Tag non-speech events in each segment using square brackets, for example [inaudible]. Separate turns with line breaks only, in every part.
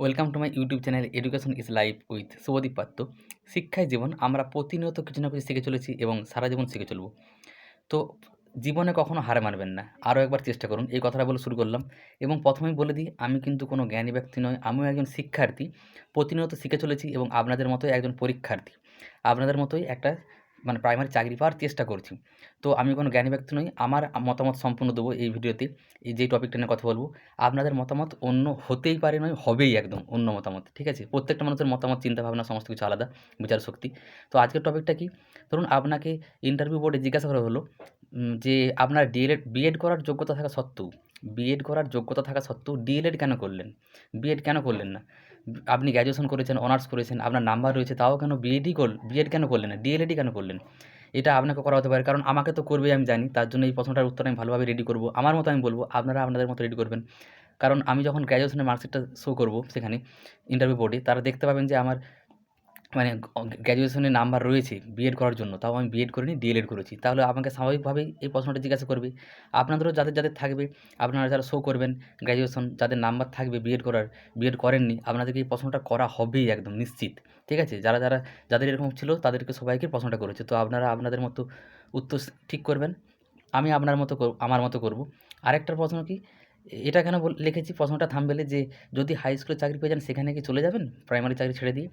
Welcome to my YouTube channel education is life with Shubhadip Patra শিক্ষায় জীবন, আমরা প্রতিনিয়ত কিছু না কিছু শিখে চলেছি এবং সারা জীবন শিখে চলব। তো জীবনে কখনো হার মানবেন না। আরও একবার চেষ্টা করুন। এই কথাটা বলে শুরু করলাম এবং প্রথমেই বলে দিই, আমি কিন্তু কোনো জ্ঞানী ব্যক্তি নয় আমিও একজন শিক্ষার্থী। প্রতিনিয়ত শিখে চলেছি এবং আপনাদের মতোই একজন পরীক্ষার্থী। আপনাদের মতোই একটা মানে প্রাইমারি চাকরি পাওয়ার চেষ্টা করছি। তো আমি কোনো জ্ঞানী ব্যক্তি নই, আমার মতামত সম্পূর্ণ দেবো এই ভিডিওতে। এই যেই টপিকটা নিয়ে কথা বলব, আপনাদের মতামত অন্য হতেই পারে নয়, হবেই একদম অন্য মতামত, ঠিক আছে? প্রত্যেকটা মানুষের মতামত, চিন্তাভাবনা, সমস্ত কিছু আলাদা, বিচার শক্তি। তো আজকের টপিকটা কি? ধরুন আপনাকে ইন্টারভিউ বোর্ডে জিজ্ঞাসা করা হলো যে আপনার ডিএলএড বিএড করার যোগ্যতা থাকা সত্ত্বেও বিএড করার যোগ্যতা থাকা সত্ত্বেও ডিএলএড কেন করলেন? বিএড কেন করলেন না? আপনি গ্র্যাজুয়েশন করেছেন অনার্স করেছেন, আপনার নাম্বার রয়েছে, তাও কেন বিএডি কর বিএড কেন করলেন না? ডিএলএডি কেন করলেন? এটা আপনাকে করা হতে পারে, কারণ আমাকে তো করবে আমি জানি। তার জন্য এই প্রশ্নটার উত্তর আমি ভালোভাবে রেডি করব। আমার মতো আমি বলব, আপনারা আপনাদের মতো রেডি করবেন। কারণ আমি যখন গ্র্যাজুয়েশনের মার্কশিটটা শো করব সেখানে ইন্টারভিউ বোর্ডে তারা দেখতে পাবেন যে আমার মানে গ্র্যাজুয়েশনের নাম্বার রয়েছে বিএড করার জন্য, তাও আমি বিএড করিনি ডিএলএড করেছি। তাহলে আমাকে স্বাভাবিকভাবেই এই প্রশ্নটা জিজ্ঞাসা করবে। আপনাদেরও যাদের যাদের থাকবে, আপনারা যারা শো করবেন গ্র্যাজুয়েশন যাদের নাম্বার থাকবে বিএড করার বিএড করেননি, আপনাদেরকে এই প্রশ্নটা করা হবেই একদম নিশ্চিত। ঠিক আছে? যারা যারা, যাদের এরকম ছিল, তাদেরকে সবাইকে প্রশ্নটা করেছে। তো আপনারা আপনাদের মতো উত্তর ঠিক করবেন। আমি আপনার মতো আমার মতো করব। আরেকটা প্রশ্ন কি? এটা কেন লিখেছি? প্রশ্নটা থামবেলে যে যদি হাই স্কুলে চাকরি পেয়ে যান, সেখানে কি চলে যাবেন? প্রাইমারি চাকরি ছেড়ে দিয়ে?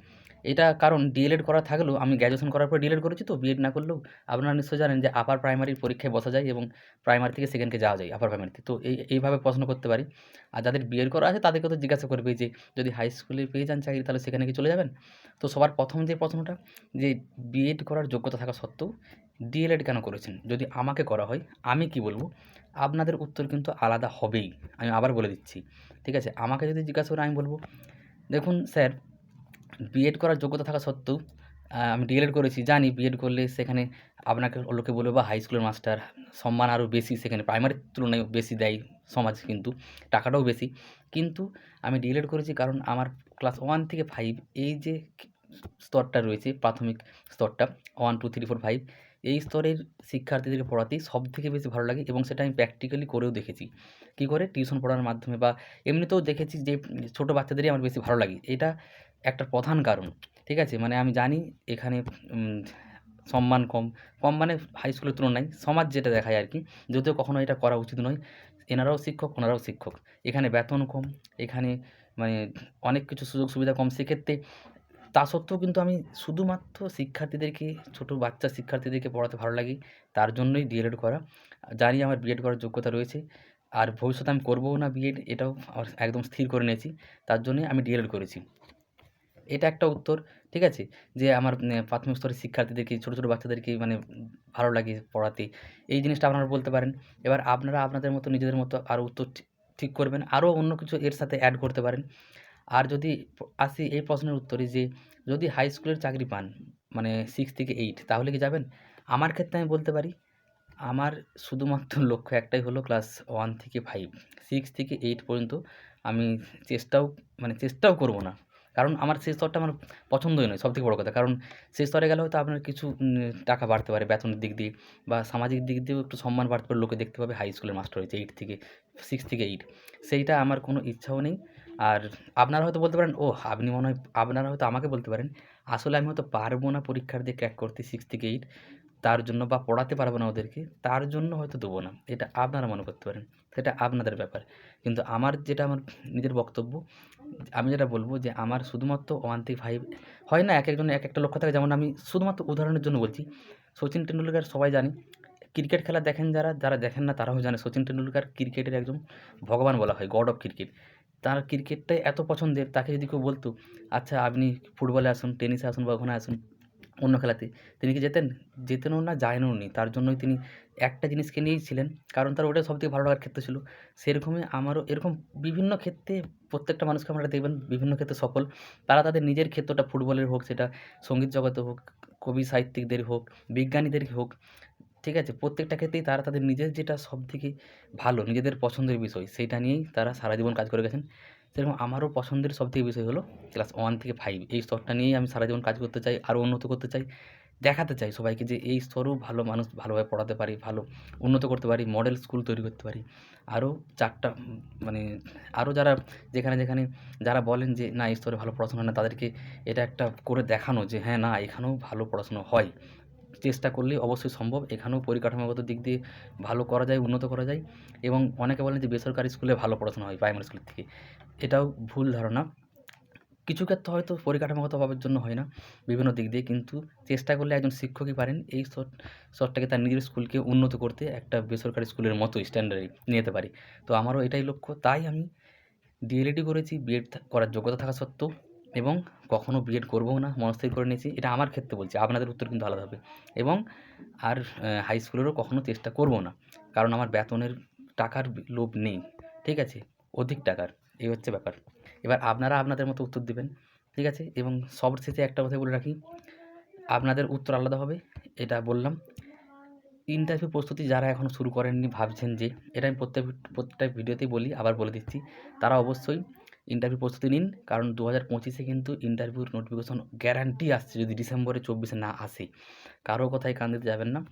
এটা কারণ ডিএলএড করা থাকলেও আমি গ্র্যাজুয়েশন করার পর ডিএলএড করেছি তো বিএড না করলেও আপনারা নিশ্চয়ই জানেন যে আপার প্রাইমারির পরীক্ষায় বসা যায় এবং প্রাইমারি থেকে সেকেন্ডকে যাওয়া যায় আপার প্রাইমারিতে তো। এই, এইভাবে প্রশ্ন করতে পারি। আর যাদের বিএড করা আছে তাদেরকে তো জিজ্ঞাসা করবে যে, যদি হাই স্কুলে পেয়ে যান চাকরি তাহলে সেখানে কি চলে যাবেন? তো সবার প্রথম যে প্রশ্নটা, যে বিএড করার যোগ্যতা থাকা সত্ত্বেও ডিএলএড কেন করেছেন? যদি আমাকে করা হয়, আমি কি বলব? আপনাদের উত্তর কিন্তু আলাদা হবেই। আমি আবার বলে দিচ্ছি। ঠিক আছে? আমাকে যদি জিজ্ঞাসা করে আমি বলব, দেখুন স্যার বিএড করার যোগ্যতা থাকা সত্ত্বেও আমি ডিএলএড করেছি, জানি বিএড করলে সেখানে আপনাকে লোকে বলবে বা হাই স্কুলের মাস্টার সম্মান আরও বেশি। সেখানে প্রাইমারির তুলনায় বেশি দেয় সমাজ কিন্তু, টাকাটাও বেশি। কিন্তু আমি ডিএলএড করেছি কারণ আমার ক্লাস ওয়ান থেকে ফাইভ এই যে স্তরটা রয়েছে, প্রাথমিক স্তরটা one two three four five এই স্তরের শিক্ষার্থীদেরকে পড়াতেই সব থেকে বেশি ভালো লাগে এবং সেটা আমি প্র্যাকটিক্যালি করেও দেখেছি। কী করে? টিউশন পড়ার মাধ্যমে বা এমনিতেও দেখেছি যে ছোটো বাচ্চাদেরই আমার বেশি ভালো লাগে। এটা একটা প্রধান কারণ, ঠিক আছে? মানে আমি জানি এখানে সম্মান কম। কম মানে হাই স্কুলের তুলনায় সমাজ যেটা দেখায় আর কি যদিও কখনো এটা করা উচিত নয়। এনারাও শিক্ষক, ওনারাও শিক্ষক। এখানে বেতন কম, এখানে মানে অনেক কিছু সুযোগ সুবিধা কম। সেক্ষেত্রে তা সত্ত্বেও কিন্তু আমি শুধুমাত্র শিক্ষার্থীদেরকে, ছোটো বাচ্চা শিক্ষার্থীদেরকে পড়াতে ভালো লাগে, তার জন্যই ডিএলএড করা। জানি আমার বিএড করার যোগ্যতা রয়েছে, আর ভবিষ্যতে আমি করবও না বিএড এটাও আমার একদম স্থির করে নিয়েছি। তার জন্যই আমি ডিএলএড করেছি। এটা একটা উত্তর, ঠিক আছে? যে আমার প্রাথমিক স্তরের শিক্ষার্থীদেরকে, ছোটো ছোটো বাচ্চাদেরকে মানে ভালো লাগে পড়াতে। এই জিনিসটা আপনারা বলতে পারেন। এবার আপনারা আপনাদের মতো নিজেদের মতো আরও উত্তর ঠিক করবেন। আরও অন্য কিছু এর সাথে অ্যাড করতে পারেন। আর যদি আসি এই প্রশ্নের উত্তরে যে, যদি হাই স্কুলের চাকরি পান মানে সিক্স থেকে এইট তাহলে কি যাবেন? আমার ক্ষেত্রে আমি বলতে পারি, আমার শুধুমাত্র [laughs] লক্ষ্য একটাই হলো ক্লাস ওয়ান থেকে ফাইভ সিক্স থেকে এইট পর্যন্ত আমি চেষ্টাও মানে চেষ্টাও করব না। কারণ আমার সেই স্তরটা আমার পছন্দই নয়, সবথেকে বড় কথা। কারণ সেই স্তরে গেলে হয়তো আপনার কিছু টাকা বাড়তে পারে বেতনের দিক দিয়ে বা সামাজিক দিক দিয়েও একটু সম্মান বাড়তে পারে। লোকে দেখতে পাবে হাই স্কুলের মাস্টার হয়েছে এইট থেকে সিক্স থেকে এইট সেইটা আমার কোনো ইচ্ছাও নেই। আর আপনারা হয়তো বলতে পারেন ও আপনি মনে হয়, আপনারা হয়তো আমাকে বলতে পারেন, আসলে আমি হয়তো পারব না পরীক্ষার দিয়ে ক্র্যাক করতে সিক্স থেকে এইট তার জন্য বা পড়াতে পারব না ওদেরকে, তার জন্য হয়তো দেবো না। এটা আপনারা মনে করতে পারেন, সেটা আপনাদের ব্যাপার। কিন্তু আমার যেটা আমার নিজের বক্তব্য, আমি যেটা বলব যে আমার শুধুমাত্র ওয়ান থেকে ফাইভ হয় না, এক একজনের, এক একটা লক্ষ্য থাকে। যেমন আমি শুধুমাত্র উদাহরণের জন্য বলছি, সচিন টেন্ডুলকার সবাই জানে, ক্রিকেট খেলা দেখেন যারা যারা দেখেন না তারাও জানে, সচিন টেন্ডুলকার ক্রিকেটের একজন ভগবান বলা হয় গড অফ ক্রিকেট তার ক্রিকেটটাই এত পছন্দের, তাকে যদি কেউ বলতো আচ্ছা আপনি ফুটবলে আসুন, টেনিসে আসুন বা ওখানে আসুন অন্য খেলাতে। তিনি কি যেতেন? যেতেনও না, যায়নও নি। তার জন্যই তিনি একটা জিনিসকে নিয়েই ছিলেন। কারণ তার ওটাই সবথেকে ভালো লাগার ক্ষেত্র ছিল। সেরকমই আমারও এরকম বিভিন্ন ক্ষেত্রে প্রত্যেকটা মানুষকে আপনারা দেখবেন, বিভিন্ন ক্ষেত্রে সফল। তারা তাদের নিজের ক্ষেত্রটা ফুটবলের হোক, সেটা সংগীত জগতে হোক, কবি সাহিত্যিকদের হোক, বিজ্ঞানীদের হোক, ঠিক আছে? প্রত্যেকটা ক্ষেত্রেই তারা তাদের নিজের যেটা সবথেকে ভালো, নিজেদের পছন্দের বিষয়, সেইটা নিয়েই তারা সারা জীবন কাজ করে গেছেন। সেরকম আমারও পছন্দের সবথেকে বিষয় হলো ক্লাস ওয়ান থেকে ফাইভ এই স্তরটা নিয়েই আমি সারা জীবন কাজ করতে চাই, আরও উন্নত করতে চাই, দেখাতে চাই সবাইকে যে এই স্তরেও ভালো মানুষ ভালোভাবে পড়াতে পারি, ভালো উন্নত করতে পারি মডেল স্কুল তৈরি করতে পারি। আরও চারটা মানে আরও যারা যেখানে যেখানে যারা বলেন যে না এই স্তরে ভালো পড়াশোনা না, তাদেরকে এটা একটা করে দেখানো যে হ্যাঁ না এখানেও ভালো পড়াশোনা হয়। চেষ্টা করলে অবশ্যই সম্ভব। এখানেও পরিকাঠামোগত দিক দিয়ে ভালো করা যায়, উন্নত করা যায় এবং অনেকে বলেন যে বেসরকারি স্কুলে ভালো পড়াশোনা হয় প্রাইমারি স্কুলের থেকে। এটাও ভুল ধারণা। কিছু ক্ষেত্রে হয়তো পরিকাঠামোগত অভাবের জন্য হয় না বিভিন্ন দিক দিয়ে কিন্তু চেষ্টা করলে একজন শিক্ষকই পারেন এই স্তর স্তরটাকে তার নিজের স্কুলকে উন্নত করতে একটা বেসরকারি স্কুলের মতো স্ট্যান্ডার্ডে নিয়ে যেতে পারি। তো আমারও এটাই লক্ষ্য। তাই আমি ডিএলএডি করেছি বিএড করার যোগ্যতা থাকা সত্ত্বেও এবং কখনও বিএড করবও না, মনস্থির করে নিয়েছি। এটা আমার ক্ষেত্রে বলছি, আপনাদের উত্তর কিন্তু আলাদা হবে। এবং আর হাই স্কুলেরও কখনও চেষ্টা করব না, কারণ আমার বেতনের টাকার লোভ নেই, ঠিক আছে? অধিক টাকার, এই হচ্ছে ব্যাপার। এবার আপনারা আপনাদের মতো উত্তর দেবেন, ঠিক আছে? এবং সবশেষে একটা কথা বলে রাখি, আপনাদের উত্তর আলাদা হবে, এটা বললাম। ইন্টারভিউ প্রস্তুতি যারা এখনও শুরু করেননি, ভাবছেন যে, এটা আমি প্রত্যেক, প্রত্যেকটা ভিডিওতেই বলি, আবার বলে দিচ্ছি। তারা অবশ্যই ইন্টারভিউ প্রস্তুতি নিন। কারণ দু হাজার পঁচিশে কিন্তু ইন্টারভিউর নোটিফিকেশন গ্যারান্টি আসছে যদি ডিসেম্বরে চব্বিশে না আসে। কারও কথায় কান দিতে যাবেন না।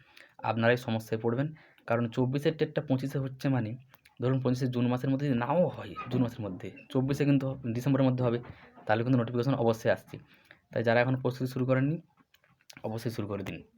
আপনারাই সমস্যায় পড়বেন। কারণ চব্বিশের ডেটটা পঁচিশে হচ্ছে মানে ধরুন পঁচিশে জুন মাসের মধ্যে যদি নাও হয়, জুন মাসের মধ্যে, চব্বিশে কিন্তু ডিসেম্বরের মধ্যে হবে, তাহলে কিন্তু নোটিফিকেশন অবশ্যই আসছে। তাই যারা এখন প্রস্তুতি শুরু করেননি, অবশ্যই শুরু করে দিন।